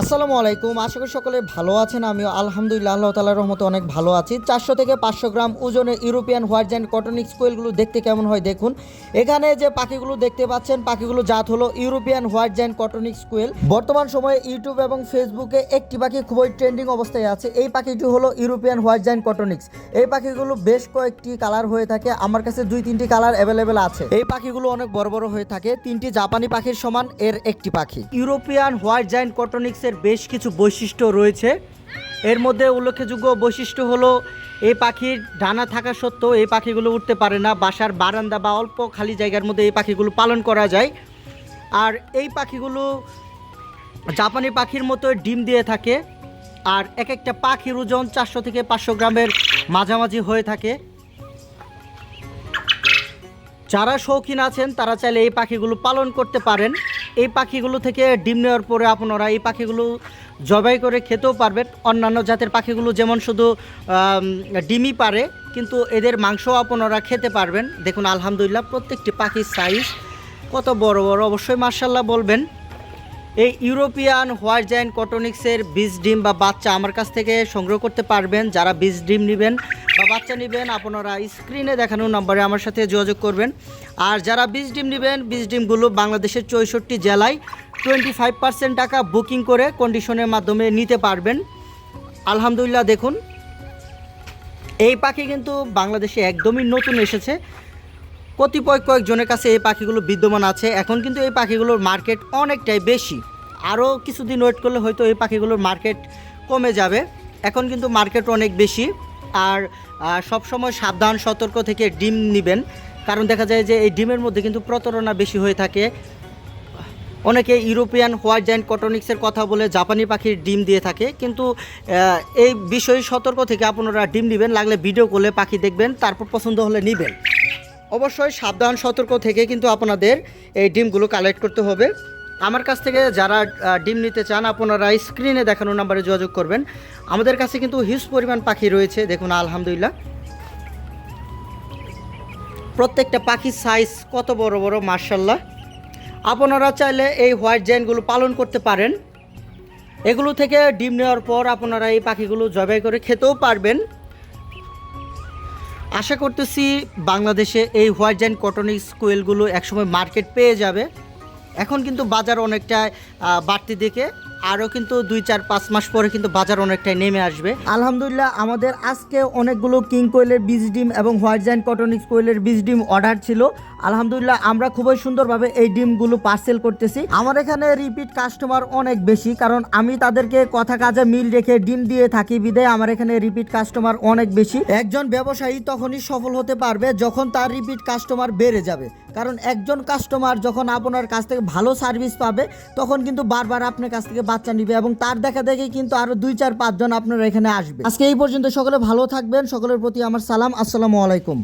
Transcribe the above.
আসসালামু আলাইকুম। আশা করি সকলে ভালো আছেন। আমিও আলহামদুলিল্লাহ, আল্লাহ তালার রহমতে অনেক ভালো আছি। চারশো থেকে পাঁচশো গ্রাম ওজনে ইউরোপিয়ান হোয়াইট জ্যান্ড কটনিক স্কোয়েলগুলো দেখতে কেমন হয় দেখুন। এখানে যে পাখিগুলো দেখতে পাচ্ছেন, পাখিগুলো জাত হলো ইউরোপিয়ান হোয়াইট জায়েন্ট কটনিক স্কোয়েল বর্তমান সময়ে ইউটিউব এবং ফেসবুকে একটি পাখি খুবই ট্রেন্ডিং অবস্থায় আছে। এই পাখিটি হলো ইউরোপিয়ান হোয়াইট জায়েন্ট কটনিক্স এই পাখিগুলো বেশ কয়েকটি কালার হয়ে থাকে। আমার কাছে দুই, তিনটি কালার অ্যাভেলেবেল আছে। এই পাখিগুলো অনেক বড় বড় হয়ে থাকে। তিনটি জাপানি পাখির সমান, এর একটি পাখি। ইউরোপিয়ান হোয়াইট জায়েন্ট কটনিক্সের বেশ কিছু বৈশিষ্ট্য রয়েছে। এর মধ্যে উল্লেখযোগ্য বৈশিষ্ট্য হলো এই পাখির ডানা থাকা সত্ত্বেও এই পাখিগুলো উঠতে পারে না। বাসার বারান্দা বা অল্প খালি জায়গার মধ্যে এই পাখিগুলো পালন করা যায়। আর এই পাখিগুলো জাপানি পাখির মতো ডিম দিয়ে থাকে। আর এক একটা পাখির ওজন চারশো থেকে পাঁচশো গ্রামের মাঝামাঝি হয়ে থাকে। যারা শৌখিন আছেন, তারা চাইলে এই পাখিগুলো পালন করতে পারেন। এই পাখিগুলো থেকে ডিম নেওয়ার পরে আপনারা এই পাখিগুলো জবাই করে খেতেও পারবেন। অন্যান্য জাতের পাখিগুলো যেমন শুধু ডিমই পারে, কিন্তু এদের মাংস আপনারা খেতে পারবেন। দেখুন, আলহামদুলিল্লাহ প্রত্যেকটি পাখির সাইজ কত বড় বড়। অবশ্যই মার্শাল্লাহ বলবেন। এই ইউরোপিয়ান হোয়াইট জায়েন্ট কটনিক্সের বীজ ডিম বা বাচ্চা আমার কাছ থেকে সংগ্রহ করতে পারবেন। যারা বীজ ডিম নেবেন বা বাচ্চা নেবেন, আপনারা স্ক্রিনে দেখানো নম্বরে আমার সাথে যোগাযোগ করবেন। আর যারা বীজ ডিম নেবেন, বীজ ডিমগুলো বাংলাদেশের চৌষট্টি জেলায় টোয়েন্টি ফাইভ পার্সেন্ট টাকা বুকিং করে কন্ডিশনের মাধ্যমে নিতে পারবেন। আলহামদুলিল্লাহ, দেখুন। এই পাখি কিন্তু বাংলাদেশে একদমই নতুন এসেছে। কতিপয় কয়েকজনের কাছে এই পাখিগুলো বিদ্যমান আছে। এখন কিন্তু এই পাখিগুলোর মার্কেট অনেকটাই বেশি। আরও কিছুদিন ওয়েট করলে হয়তো এই পাখিগুলোর মার্কেট কমে যাবে। এখন কিন্তু মার্কেট অনেক বেশি। আর সব সময় সাবধান, সতর্ক থেকে ডিম নেবেন। কারণ দেখা যায় যে এই ডিমের মধ্যে কিন্তু প্রতারণা বেশি হয়ে থাকে। অনেকে ইউরোপিয়ান হোয়াইট জায়েন্ট কটনিক্সের কথা বলে জাপানি পাখির ডিম দিয়ে থাকে। কিন্তু এই বিষয়ে সতর্ক থেকে আপনারা ডিম নেবেন। লাগলে ভিডিও করলে পাখি দেখবেন। তারপর পছন্দ হলে নেবেন। অবশ্যই সাবধান, সতর্ক থেকে কিন্তু আপনাদের এই ডিমগুলো কালেক্ট করতে হবে। আমার কাছ থেকে যারা ডিম নিতে চান, আপনারা স্ক্রিনে দেখানো নাম্বারে যোগাযোগ করবেন। আমাদের কাছে কিন্তু হিউজ পরিমাণ পাখি রয়েছে, দেখুন, আলহামদুলিল্লাহ। প্রত্যেকটা পাখির সাইজ কত বড় বড় মার্শাল্লাহ আপনারা চাইলে এই হোয়াইট জেনগুলো পালন করতে পারেন। এগুলো থেকে ডিম নেওয়ার পর আপনারা এই পাখিগুলো জবাই করে খেতেও পারবেন। আশা করতেছি বাংলাদেশে এই হোয়াইট জাইন কটনিক্স স্কুয়েলগুলো একসময় মার্কেট পেয়ে যাবে। এখন কিন্তু বাজার অনেকটা বাড়তি দিকে। আরও কিন্তু দুই চার পাঁচ মাস পরে কিন্তু বাজার অনেকটাই নেমে আসবে। আলহামদুলিল্লাহ, আমাদের আজকে অনেকগুলো কিং কোয়েলের বীজ ডিম এবং হোয়াইট জাইন কটনিক্স কোয়েলের বীজ ডিম অর্ডার ছিল। আলহামদুলিল্লাহ, আমরা খুবই সুন্দরভাবে এই ডিমগুলো পার্সেল করতেছি। আমার এখানে রিপিট কাস্টমার অনেক বেশি, কারণ আমি তাদেরকে কথা কাজে মিল রেখে ডিম দিয়ে থাকি বিদায়। আমার এখানে রিপিট কাস্টমার অনেক বেশি। একজন ব্যবসায়ী তখনই সফল হতে পারবে যখন তার রিপিট কাস্টমার বেড়ে যাবে। কারণ একজন কাস্টমার যখন আপনার কাছ থেকে ভালো সার্ভিস পাবে, তখন কিন্তু বারবার আপনার কাছ থেকে বাচ্চা নিবে এবং তার দেখা দেখে কিন্তু আরও দুই, চার, পাঁচজন আপনার এখানে আসবে। আজকে এই পর্যন্ত সকলে ভালো থাকবেন, সকলের প্রতি আমার সালাম, আসসালামু আলাইকুম।